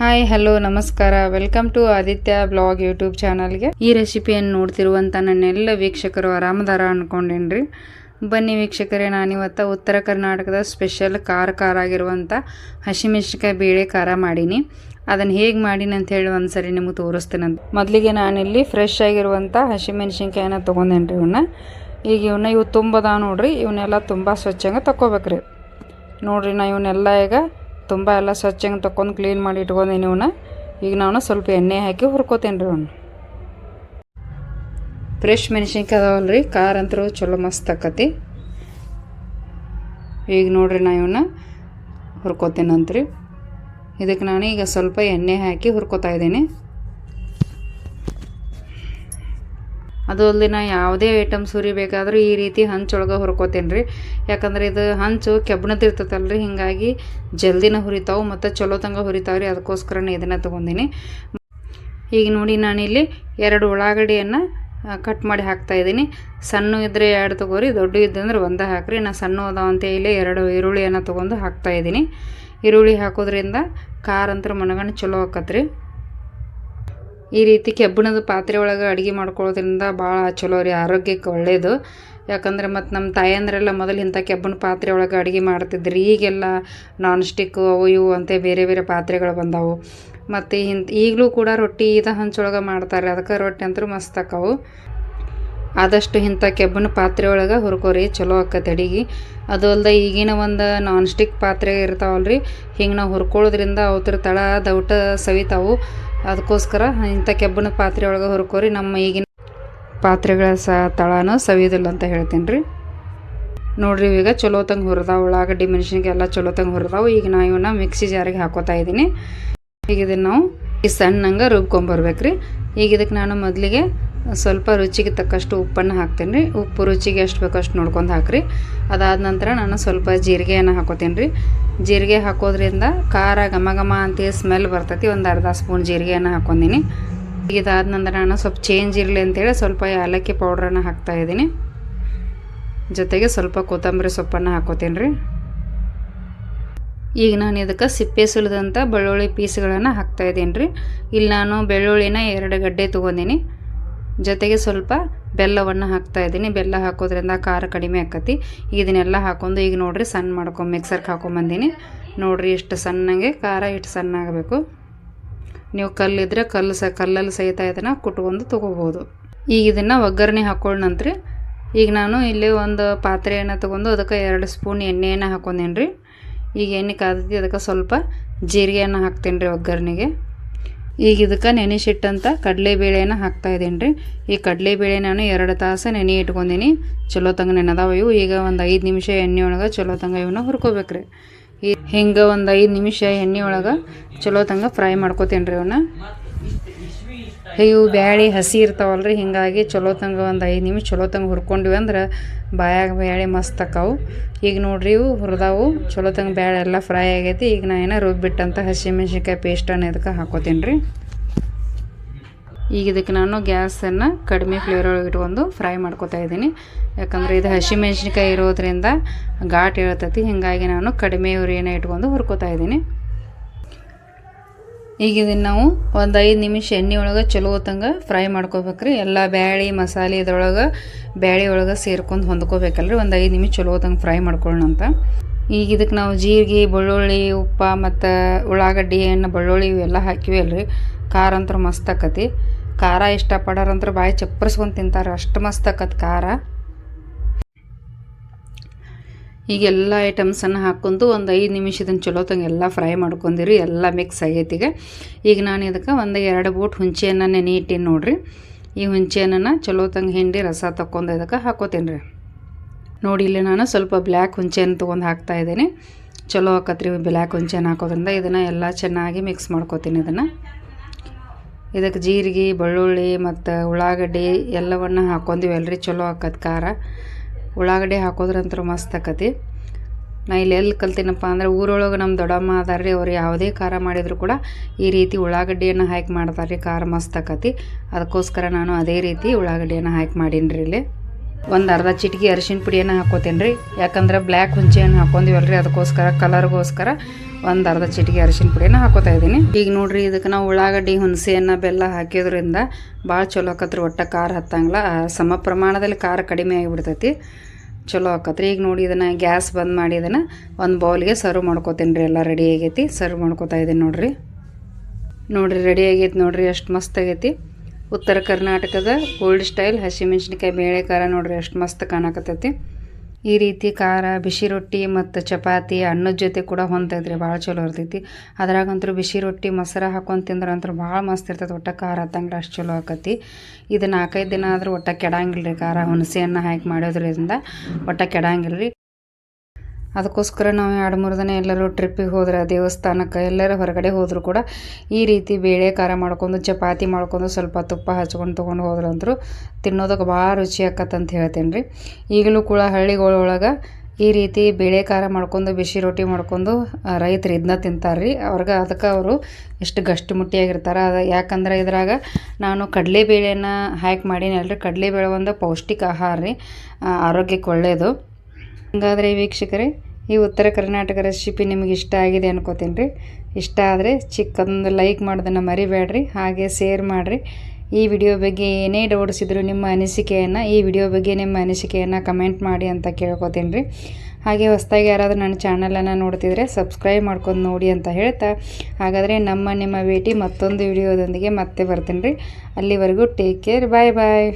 Hi hello ನಮಸ್ಕಾರ. Welcome to Aditya blog YouTube ಚಾನಲ್ಗೆ ಈ ರೆಸಿಪಿಯನ್ನು ನೋಡ್ತಿರುವಂಥ ನನ್ನೆಲ್ಲ ವೀಕ್ಷಕರು ಆರಾಮದಾರ ಅಂದ್ಕೊಂಡೇನ್ರಿ ಬನ್ನಿ ವೀಕ್ಷಕರೇ, ನಾನಿವತ್ತು ಉತ್ತರ ಕರ್ನಾಟಕದ ಸ್ಪೆಷಲ್ ಖಾರ ಖಾರ ಆಗಿರುವಂಥ ಹಸಿಮೆಣಸಿನ್ಕಾಯಿ ಬೇಳೆ ಖಾರ ಮಾಡೀನಿ. ಅದನ್ನು ಹೇಗೆ ಮಾಡೀನಿ ಅಂತ ಹೇಳಿ ಒಂದ್ಸರಿ ನಿಮಗೆ ತೋರಿಸ್ತೇನೆ ಮೊದಲಿಗೆ ನಾನಿಲ್ಲಿ ಫ್ರೆಶ್ ಆಗಿರುವಂಥ ಹಸಿಮೆಣ್ಸಿನ್ಕಾಯಿನ ತೊಗೊಂಡೇನ್ರಿ ಇವನ್ನ ಈಗ ಇವನ್ನ ಇವು ತುಂಬದ ನೋಡ್ರಿ ಇವನ್ನೆಲ್ಲ ತುಂಬ ಸ್ವಚ್ಛಂಗೆ ತೊಗೋಬೇಕ್ರಿ ನೋಡ್ರಿ ನಾ ಇವನ್ನೆಲ್ಲ ಈಗ ತುಂಬ ಎಲ್ಲ ಸ್ವಚ್ಛಂಗೆ ತಗೊಂಡು ಕ್ಲೀನ್ ಮಾಡಿ ಇಟ್ಕೊಂಡೀನಿ ಇವನ್ನ ಈಗ ನಾನು ಸ್ವಲ್ಪ ಎಣ್ಣೆ ಹಾಕಿ ಹುರ್ಕೋತೇನೆ ರೀ ಅವನು. ಫ್ರೆಶ್ ಮೆಣಸಿನ್ಕಾಯಿ ಅದಾವಲ್ಲ ರೀ ಖಾರ ಚಲೋ ಮಸ್ತ್ ಆಕತಿ. ಈಗ ನೋಡ್ರಿ ನಾ ಇವನ್ನ ಹುರ್ಕೋತೇನಂತ್ರಿ. ಇದಕ್ಕೆ ನಾನು ಈಗ ಸ್ವಲ್ಪ ಎಣ್ಣೆ ಹಾಕಿ ಹುರ್ಕೋತಾ ಇದ್ದೀನಿ. ಅದು ಅಲ್ಲದೆ ನಾ ಯಾವುದೇ ಐಟಮ್ಸ್ ಹುರಿಬೇಕಾದ್ರೂ ಈ ರೀತಿ ಹಂಚೊಳಗೆ ಹುರ್ಕೋತೇನೆ ರೀ ಯಾಕಂದ್ರೆ ಇದು ಹಂಚು ಕೆಬ್ಬಣದ ಇರ್ತೈತಲ್ಲ ರೀ ಹಿಂಗಾಗಿ ಜಲ್ದಿನ ಹುರಿತಾವೆ ಮತ್ತು ಚಲೋ ತಂಗ ಹುರಿತಾವೆ ರೀ ಅದಕ್ಕೋಸ್ಕರನೇ ಇದನ್ನು ತೊಗೊಂಡಿನಿ. ಈಗ ನೋಡಿ ನಾನಿಲ್ಲಿ ಎರಡು ಉಳ್ಳಾಗಡ್ಡಿಯನ್ನು ಕಟ್ ಮಾಡಿ ಹಾಕ್ತಾ ಇದ್ದೀನಿ. ಸಣ್ಣ ಇದ್ದರೆ ಎರಡು ತೊಗೋರಿ, ದೊಡ್ಡ ಇದ್ದಂದ್ರೆ ಒಂದೇ ಹಾಕ್ರಿ. ನಾನು ಸಣ್ಣ ಅದಾವಂತ ಇಲ್ಲಿ ಎರಡು ಈರುಳ್ಳಿಯನ್ನು ತೊಗೊಂಡು ಹಾಕ್ತಾ ಇದ್ದೀನಿ. ಈರುಳ್ಳಿ ಹಾಕೋದ್ರಿಂದ ಖಾರ ಅಂತ ಮನಗಣ್ಣು ಚಲೋ ಆಕತ್ರಿ. ಈ ರೀತಿ ಕೆಬ್ಬಿಣದ ಪಾತ್ರೆ ಒಳಗೆ ಅಡುಗೆ ಮಾಡ್ಕೊಳ್ಳೋದ್ರಿಂದ ಭಾಳ ಚಲೋ ರೀ, ಆರೋಗ್ಯಕ್ಕೆ ಒಳ್ಳೆಯದು ಯಾಕಂದ್ರೆ ಮತ್ತು ನಮ್ಮ ತಾಯಂದ್ರೆಲ್ಲ ಮೊದಲು ಇಂಥ ಕೆಬ್ಬನ ಪಾತ್ರೆ ಒಳಗೆ ಅಡುಗೆ ಮಾಡ್ತಿದ್ರು. ಈಗೆಲ್ಲ ನಾನ್ ಸ್ಟಿಕ್ಕು ಅವು ಇವು ಅಂತ ಬೇರೆ ಬೇರೆ ಪಾತ್ರೆಗಳು ಬಂದವು. ಮತ್ತು ಇಂಥ ಈಗಲೂ ಕೂಡ ರೊಟ್ಟಿ ಇದ ಹಂಚೊಳಗೆ ಮಾಡ್ತಾರೆ. ಅದಕ್ಕೆ ರೊಟ್ಟಿ ಅಂತೂ ಮಸ್ತ್ ಆಕವು ಆದಷ್ಟು ಇಂಥ ಕೆಬ್ಬಿನ ಪಾತ್ರೆ ಒಳಗೆ ಹುರ್ಕೋರಿ, ಚಲೋ ಆಕತ್ತೆ ಅಡಿಗೆ. ಅದು ಅಲ್ಲದೆ ಈಗಿನ ಒಂದು ನಾನ್ ಸ್ಟಿಕ್ ಪಾತ್ರೆ ಇರ್ತಾವಲ್ಲ ರೀ ಹಿಂಗೆ ನಾವು ಹುರ್ಕೊಳ್ಳೋದ್ರಿಂದ ಅವತ್ರ ತಳ ದೌಟ ಸವಿತಾವು. ಅದಕ್ಕೋಸ್ಕರ ಇಂಥ ಕೆಬ್ಬಣ ಪಾತ್ರೆ ಒಳಗೆ ಹುರ್ಕೋರಿ. ನಮ್ಮ ಈಗಿನ ಪಾತ್ರೆಗಳ ಸ ತಳನೂ ಸವಿಯೋದಿಲ್ಲ ಅಂತ ಹೇಳ್ತೀನಿ ರೀ. ನೋಡ್ರಿ ಈಗ ಚಲೋ ತಂಗೆ ಹುರಿದಾವು. ಉಳ್ಳಾಗಡ್ಡಿ ಮೆಣಸಿನ್ಕಾಯಿ ಎಲ್ಲ ಚಲೋ ತಂಗೆ ಹುರಿದಾವು. ಈಗ ನಾ ಇವನ್ನ ಮಿಕ್ಸಿ ಜಾರಿಗೆ ಹಾಕೋತಾ ಇದ್ದೀನಿ. ಈಗ ಇದನ್ನು ನಾವು ಈ ಸಣ್ಣಂಗೆ ರುಬ್ಕೊಂಬರ್ಬೇಕು ರೀ. ಈಗ ಇದಕ್ಕೆ ನಾನು ಮೊದಲಿಗೆ ಸ್ವಲ್ಪ ರುಚಿಗೆ ತಕ್ಕಷ್ಟು ಉಪ್ಪನ್ನು ಹಾಕ್ತೀನಿ ರೀ. ಉಪ್ಪು ರುಚಿಗೆ ಎಷ್ಟು ಬೇಕೋ ಅಷ್ಟು ನೋಡ್ಕೊಂಡು ಹಾಕ್ರಿ. ಅದಾದ ನಂತರ ನಾನು ಸ್ವಲ್ಪ ಜೀರಿಗೆಯನ್ನು ಹಾಕೋತೀನಿ ರೀ. ಜೀರಿಗೆ ಹಾಕೋದ್ರಿಂದ ಖಾರ ಘಮ ಘಮ ಅಂತ ಸ್ಮೆಲ್ ಬರ್ತೈತಿ. ಒಂದು ಅರ್ಧ ಸ್ಪೂನ್ ಜೀರಿಗೆಯನ್ನು ಹಾಕೊಂಡಿನಿ. ಇದಾದ ನಂತರ ನಾನು ಸ್ವಲ್ಪ ಚೇಂಜ್ ಇರಲಿ ಅಂತೇಳಿ ಸ್ವಲ್ಪ ಏಲಕ್ಕಿ ಪೌಡ್ರನ್ನ ಹಾಕ್ತಾ ಇದ್ದೀನಿ. ಜೊತೆಗೆ ಸ್ವಲ್ಪ ಕೊತ್ತಂಬರಿ ಸೊಪ್ಪನ್ನು ಹಾಕೋತೀನಿ ರೀ ಈಗ ನಾನು ಇದಕ್ಕೆ ಸಿಪ್ಪೆ ಸುಲಿದಂಥ ಬೆಳ್ಳುಳ್ಳಿ ಪೀಸ್ಗಳನ್ನು ಹಾಕ್ತಾ ಇದ್ದೀನಿ ರೀ ಇಲ್ಲಿ ನಾನು ಬೆಳ್ಳುಳ್ಳಿನ ಎರಡು ಗಡ್ಡೆ ತೊಗೊಂಡಿನಿ. ಜೊತೆಗೆ ಸ್ವಲ್ಪ ಬೆಲ್ಲವನ್ನು ಹಾಕ್ತಾ ಇದ್ದೀನಿ. ಬೆಲ್ಲ ಹಾಕೋದ್ರಿಂದ ಖಾರ ಕಡಿಮೆ ಆಕತಿ. ಇದನ್ನೆಲ್ಲ ಹಾಕೊಂಡು ಈಗ ನೋಡಿರಿ ಸಣ್ಣ ಮಾಡ್ಕೊಂಡು ಮಿಕ್ಸರ್ಗೆ ಹಾಕೊಂಬಂದೀನಿ. ನೋಡಿರಿ ಇಷ್ಟು ಸಣ್ಣಗೆ ಖಾರ ಇಷ್ಟು ಸಣ್ಣ ಆಗಬೇಕು. ನೀವು ಕಲ್ಲಿದ್ರೆ ಕಲ್ಲು ಸ, ಕಲ್ಲಲ್ಲಿ ಸಹಿತ ಇದನ್ನು ಕುಟ್ಕೊಂಡು ತೊಗೋಬೋದು. ಈಗ ಇದನ್ನು ಒಗ್ಗರಣೆ ಹಾಕೊಳ್ಳ ನಂತರ ಈಗ ನಾನು ಇಲ್ಲಿ ಒಂದು ಪಾತ್ರೆಯನ್ನು ತೊಗೊಂಡು ಅದಕ್ಕೆ ಎರಡು ಸ್ಪೂನ್ ಎಣ್ಣೆಯನ್ನು ಹಾಕೊಂಡೇನಿ ರೀ ಈಗ ಎಣ್ಣೆ ಕಾದತಿ ಅದಕ್ಕೆ ಸ್ವಲ್ಪ ಜೀರಿಗೆಯನ್ನು ಹಾಕ್ತೀನಿ ರೀ ಒಗ್ಗರಣೆಗೆ. ಈಗ ಇದಕ್ಕೆ ನೆನೆಸಿಟ್ಟಂಥ ಕಡಲೆಬೇಳೆನ ಹಾಕ್ತಾ ಇದ್ದೀನಿ ರೀ ಈ ಕಡಲೆಬೇಳೆ ನಾನು ಎರಡು ತಾಸು ನೆನೆ ಇಟ್ಕೊಂಡೀನಿ. ಚಲೋ ತಂಗ ನೆನೆದಾವ ಇವು. ಈಗ ಒಂದು ಐದು ನಿಮಿಷ ಎಣ್ಣೆ ಒಳಗೆ ಚಲೋ ತಂಗ ಇವನ್ನ ಹುರ್ಕೋಬೇಕು ರೀ ಈ ಹಿಂಗೆ ಒಂದು ಐದು ನಿಮಿಷ ಎಣ್ಣೆ ಒಳಗೆ ಚಲೋ ತಂಗ ಫ್ರೈ ಮಾಡ್ಕೋತೀನಿ ರೀ ಇವನ್ನ ಇವು ಬ್ಯಾಳೆ ಹಸಿ ಇರ್ತಾವಲ್ಲ ರೀ ಹಿಂಗಾಗಿ ಚಲೋ ತಂಗ ಒಂದು ಐದು ನಿಮಿಷ ಚಲೋ ತಂಗ ಹುರ್ಕೊಂಡಿವಿ ಅಂದ್ರೆ ಬಾಯಾಗ ಬ್ಯಾಳೆ ಮಸ್ತ್ ಆಕಾವು ಈಗ ನೋಡ್ರಿ ಇವು ಹುರಿದಾವು, ಚಲೋ ತಂಗ ಬ್ಯಾಳೆ ಎಲ್ಲ ಫ್ರೈ ಆಗೈತಿ. ಈಗ ನಾ ಏನೋ ರುಬ್ಬಿಟ್ಟಂಥ ಹಸಿಮೆಣ್ಸಿನ್ಕಾಯಿ ಪೇಸ್ಟನ್ನು ಇದಕ್ಕೆ ಹಾಕೋತೀನಿ ರೀ ಈಗ ಇದಕ್ಕೆ ನಾನು ಗ್ಯಾಸನ್ನು ಕಡಿಮೆ ಫ್ಲೇವರ್ ಇಟ್ಕೊಂಡು ಫ್ರೈ ಮಾಡ್ಕೊತಾ ಇದ್ದೀನಿ. ಯಾಕಂದರೆ ಇದು ಹಸಿಮೆಣ್ಸಿನ್ಕಾಯಿ ಇರೋದ್ರಿಂದ ಘಾಟ್ ಇರತೈತಿ, ಹೀಗಾಗಿ ನಾನು ಕಡಿಮೆ ಉರಿಯನ್ನು ಇಟ್ಕೊಂಡು ಹುರ್ಕೋತಾ ಇದ್ದೀನಿ. ಈಗ ಇದನ್ನು ನಾವು ಒಂದು ಐದು ನಿಮಿಷ ಎಣ್ಣೆ ಒಳಗೆ ಚಲೋ ಹೊತ್ತಂಗೆ ಫ್ರೈ ಮಾಡ್ಕೋಬೇಕ್ರಿ. ಎಲ್ಲ ಬ್ಯಾಳಿ, ಮಸಾಲೆ ಇದ್ರೊಳಗೆ ಬ್ಯಾಳಿ ಒಳಗೆ ಸೇರ್ಕೊಂಡು ಹೊಂದ್ಕೋಬೇಕಲ್ರಿ. ಒಂದು ಐದು ನಿಮಿಷ ಚಲೋ ಹೊತ್ತಂಗೆ ಫ್ರೈ ಮಾಡ್ಕೊಳ್ಳೋಣ ಅಂತ. ಈಗ ಇದಕ್ಕೆ ನಾವು ಜೀರಿಗೆ, ಬೆಳ್ಳುಳ್ಳಿ, ಉಪ್ಪು ಮತ್ತು ಉಳ್ಳಾಗಡ್ಡಿ, ಎಣ್ಣೆ, ಬೆಳ್ಳುಳ್ಳಿ ಇವೆಲ್ಲ ಹಾಕಿವಿ ಅಲ್ರಿ ಖಾರ ಅಂತೂ ಮಸ್ತ್ ಆಕತಿ. ಖಾರ ಇಷ್ಟಪಡೋರಂದ್ರೆ ಬಾಯಿ ಚಪ್ಪರಿಸ್ಕೊಂಡು ತಿಂತಾರೆ ಅಷ್ಟು ಮಸ್ತ್ ಆಕತಿ ಖಾರ. ಈಗ ಎಲ್ಲ ಐಟಮ್ಸನ್ನು ಹಾಕ್ಕೊಂಡು ಒಂದು ಐದು ನಿಮಿಷ ಇದನ್ನು ಚಲೋ ತಂಗೆ ಎಲ್ಲ ಫ್ರೈ ಮಾಡ್ಕೊಂಡಿರಿ ಎಲ್ಲ ಮಿಕ್ಸ್ ಆಗೈತಿ ಈಗ. ನಾನು ಇದಕ್ಕೆ ಒಂದು ಎರಡು ಬೋಟ್ ಹುಂಚೆಯನ್ನು ನೆನೆ ಇಟ್ಟೀನಿ ನೋಡಿರಿ. ಈ ಹುಂಚೆಯನ್ನು ಚಲೋ ತಂಗೆ ಹಿಂಡಿ ರಸ ತಗೊಂಡು ಇದಕ್ಕೆ ಹಾಕೋತೀನಿ ರೀ ನೋಡಿ ಇಲ್ಲಿ ನಾನು ಸ್ವಲ್ಪ ಬ್ಲ್ಯಾಕ್ ಹುಂಚೆಯನ್ನು ತೊಗೊಂಡು ಹಾಕ್ತಾ ಇದ್ದೀನಿ ಚಲೋ ಹಾಕತ್ರಿ ಬ್ಲ್ಯಾಕ್ ಹುಂಚೆನ ಹಾಕೋದ್ರಿಂದ ಇದನ್ನು ಎಲ್ಲ ಚೆನ್ನಾಗಿ ಮಿಕ್ಸ್ ಮಾಡ್ಕೋತೀನಿ ಇದನ್ನು. ಇದಕ್ಕೆ ಜೀರಿಗೆ, ಬೆಳ್ಳುಳ್ಳಿ ಮತ್ತು ಉಳ್ಳಾಗಡ್ಡಿ ಎಲ್ಲವನ್ನು ಹಾಕೊಂಡಿವಲ್ರಿ ಚಲೋ ಆಕತ್ ಖಾರ. ಉಳ್ಳಾಗಡ್ಡಿ ಹಾಕೋದ್ರಂತೂ ಮಸ್ತ್ ಆಕತಿ. ನಾ ಇಲ್ಲಿ ಎಲ್ಲಿ ಕಲ್ತೀನಪ್ಪ ಅಂದ್ರೆ ಊರೊಳಗೆ ನಮ್ಮ ದೊಡ್ಡಮ್ಮ ಅದಾರ ರೀ, ಅವ್ರು ಯಾವುದೇ ಖಾರ ಮಾಡಿದರೂ ಕೂಡ ಈ ರೀತಿ ಉಳ್ಳಾಗಡ್ಡಿಯನ್ನು ಹಾಕಿ ಮಾಡ್ತಾರೆ ರೀ, ಖಾರ ಮಸ್ತ್ ಆಕತಿ. ಅದಕ್ಕೋಸ್ಕರ ನಾನು ಅದೇ ರೀತಿ ಉಳ್ಳಾಗಡ್ಡಿಯನ್ನು ಹಾಕಿ ಮಾಡೀನಿ ರೀ ಇಲ್ಲಿ. ಒಂದು ಅರ್ಧ ಚಿಟಿಕೆ ಅರಿಶಿನ ಪುಡಿಯನ್ನು ಹಾಕೋತೇನೆ ರೀ ಯಾಕಂದ್ರೆ ಬ್ಲ್ಯಾಕ್ ಹುಂಚೆಯನ್ನು ಹಾಕೊಂಡಿವಲ್ಲ ರೀ ಅದಕ್ಕೋಸ್ಕರ, ಕಲರ್ಗೋಸ್ಕರ ಒಂದು ಅರ್ಧ ಚಿಟಿಕೆ ಅರಿಶಿನ ಪುಡಿಯನ್ನು ಹಾಕೋತಾ ಇದ್ದೀನಿ. ಈಗ ನೋಡ್ರಿ ಇದಕ್ಕೆ ನಾವು ಉಳ್ಳಾಗಡ್ಡಿ, ಹುಣಸೆಯನ್ನು ಬೆಲ್ಲ ಹಾಕಿದ್ರಿಂದ ಭಾಳ ಚಲೋ ಆಕತ್ರಿ. ಒಟ್ಟ ಖಾರ ಹತ್ತಂಗಿಲ್ಲ. ಸಮ ಪ್ರಮಾಣದಲ್ಲಿ ಖಾರ ಕಡಿಮೆ ಆಗಿಬಿಡ್ತೈತಿ. ಚಲೋ ಆಕತ್ರಿ. ಈಗ ನೋಡಿ, ಇದನ್ನು ಗ್ಯಾಸ್ ಬಂದ್ ಮಾಡಿ ಇದನ್ನು ಒಂದು ಬೌಲ್ಗೆ ಸರ್ವ್ ಮಾಡ್ಕೋತೀನಿ ರೀ ಎಲ್ಲ ರೆಡಿ ಆಗೈತಿ. ಸರ್ವ್ ಮಾಡ್ಕೋತಾ ಇದ್ದೀನಿ ನೋಡ್ರಿ. ನೋಡಿರಿ, ರೆಡಿ ಆಗೈತಿ ನೋಡಿರಿ. ಎಷ್ಟು ಮಸ್ತ್ ಆಗೈತಿ. ಉತ್ತರ ಕರ್ನಾಟಕದ ಓಲ್ಡ್ ಸ್ಟೈಲ್ ಹಸಿಮೆಣ್ಸಿನ್ಕಾಯಿ ಬೇಳೆ ಖಾರ ನೋಡ್ರಿ ಎಷ್ಟು ಮಸ್ತ್ ಕಾಣಕತ್ತೈತಿ. ಈ ರೀತಿ ಖಾರ, ಬಿಸಿ ರೊಟ್ಟಿ ಮತ್ತು ಚಪಾತಿ, ಅನ್ನದ ಜೊತೆ ಕೂಡ ಹೊಂತೈತ್ರಿ ಭಾಳ ಚಲೋ ಇರ್ತೈತಿ. ಅದ್ರಾಗಂತೂ ಬಿಸಿ ರೊಟ್ಟಿ, ಮೊಸರು ಹಾಕೊಂಡು ತಿಂದ್ರೆ ಅಂತೂ ಭಾಳ ಮಸ್ತ್ ಇರ್ತೈತೆ, ಒಟ್ಟ ಖಾರ ಹತ್ತಂಗ್ರೆ ಅಷ್ಟು ಚಲೋ ಆಕತಿ ಇದು ನಾಲ್ಕೈದು ದಿನ ಆದರೂ ಒಟ್ಟ ಕೆಡಂಗಿಲ್ಲ ರೀ ಖಾರ ಹುಣಸೆಯನ್ನು ಹಾಕಿ ಮಾಡೋದ್ರಿಂದ ಒಟ್ಟ ಕೆಡಂಗಿಲ್ಲ ರೀ ಅದಕ್ಕೋಸ್ಕರ ನಾವು ಎರಡು ಮೂರು ದಿನ ಎಲ್ಲರೂ ಟ್ರಿಪ್ಪಿಗೆ ಹೋದ್ರೆ ದೇವಸ್ಥಾನಕ್ಕೆ ಎಲ್ಲರೂ ಹೊರಗಡೆ ಹೋದರೂ ಕೂಡ ಈ ರೀತಿ ಬೇಳೆ ಖಾರ ಮಾಡ್ಕೊಂಡು, ಚಪಾತಿ ಮಾಡ್ಕೊಂಡು ಸ್ವಲ್ಪ ತುಪ್ಪ ಹಚ್ಕೊಂಡು ತೊಗೊಂಡು ಹೋದ್ರಂತರೂ ತಿನ್ನೋದಕ್ಕೆ ಭಾಳ ರುಚಿ ಆಕತ್ತಂತ ಹೇಳ್ತೇನೆ ರೀ ಈಗಲೂ ಕೂಡ ಹಳ್ಳಿಗಳೊಳಗೆ ಈ ರೀತಿ ಬೇಳೆ ಖಾರ ಮಾಡ್ಕೊಂಡು, ಬಿಸಿ ರೊಟ್ಟಿ ಮಾಡ್ಕೊಂಡು ರೈತರು ಇದನ್ನ ತಿಂತಾರೆ ರೀ ಅವ್ರಿಗೆ ಅದಕ್ಕೆ ಅವರು ಎಷ್ಟು ಗಷ್ಟು ಮುಟ್ಟಿಯಾಗಿರ್ತಾರೆ. ಅದು ಯಾಕಂದ್ರೆ ಇದ್ರಾಗ ನಾನು ಕಡಲೆಬೇಳೆನ ಹಾಕಿ ಮಾಡೀನಲ್ರಿ ಕಡಲೆಬೇಳೆ ಒಂದು ಪೌಷ್ಟಿಕ ಆಹಾರ ರೀ. ಆರೋಗ್ಯಕ್ಕೆ ಒಳ್ಳೆಯದು ಹಾಗಾದರೆ ವೀಕ್ಷಕರೇ, ಈ ಉತ್ತರ ಕರ್ನಾಟಕ ರೆಸಿಪಿ ನಿಮಗೆ ಇಷ್ಟ ಆಗಿದೆ ಅನ್ಕೋತೀನಿ ರೀ ಇಷ್ಟ ಆದರೆ ಚಿಕ್ಕದೊಂದು ಲೈಕ್ ಮಾಡೋದನ್ನು ಮರಿಬೇಡ್ರಿ, ಹಾಗೆ ಶೇರ್ ಮಾಡಿರಿ. ಈ ವಿಡಿಯೋ ಬಗ್ಗೆ ಏನೇ ಡೌಟ್ಸ್ ಇದ್ದರೂ ನಿಮ್ಮ ಅನಿಸಿಕೆಯನ್ನು, ಈ ವಿಡಿಯೋ ಬಗ್ಗೆ ನಿಮ್ಮ ಅನಿಸಿಕೆಯನ್ನು ಕಮೆಂಟ್ ಮಾಡಿ ಅಂತ ಕೇಳ್ಕೊತೀನಿ ರೀ ಹಾಗೆ ಹೊಸ್ದಾಗಿ ಯಾರಾದರೂ ನನ್ನ ಚಾನಲನ್ನು ನೋಡ್ತಿದ್ರೆ ಸಬ್ಸ್ಕ್ರೈಬ್ ಮಾಡ್ಕೊಂಡು ನೋಡಿ ಅಂತ ಹೇಳ್ತಾ, ಹಾಗಾದರೆ ನಮ್ಮ ನಿಮ್ಮ ಭೇಟಿ ಮತ್ತೊಂದು ವಿಡಿಯೋದೊಂದಿಗೆ ಮತ್ತೆ ಬರ್ತೀನಿ ರೀ ಅಲ್ಲಿವರೆಗೂ ಟೇಕ್ ಕೇರ್ ಬಾಯ್ ಬಾಯ್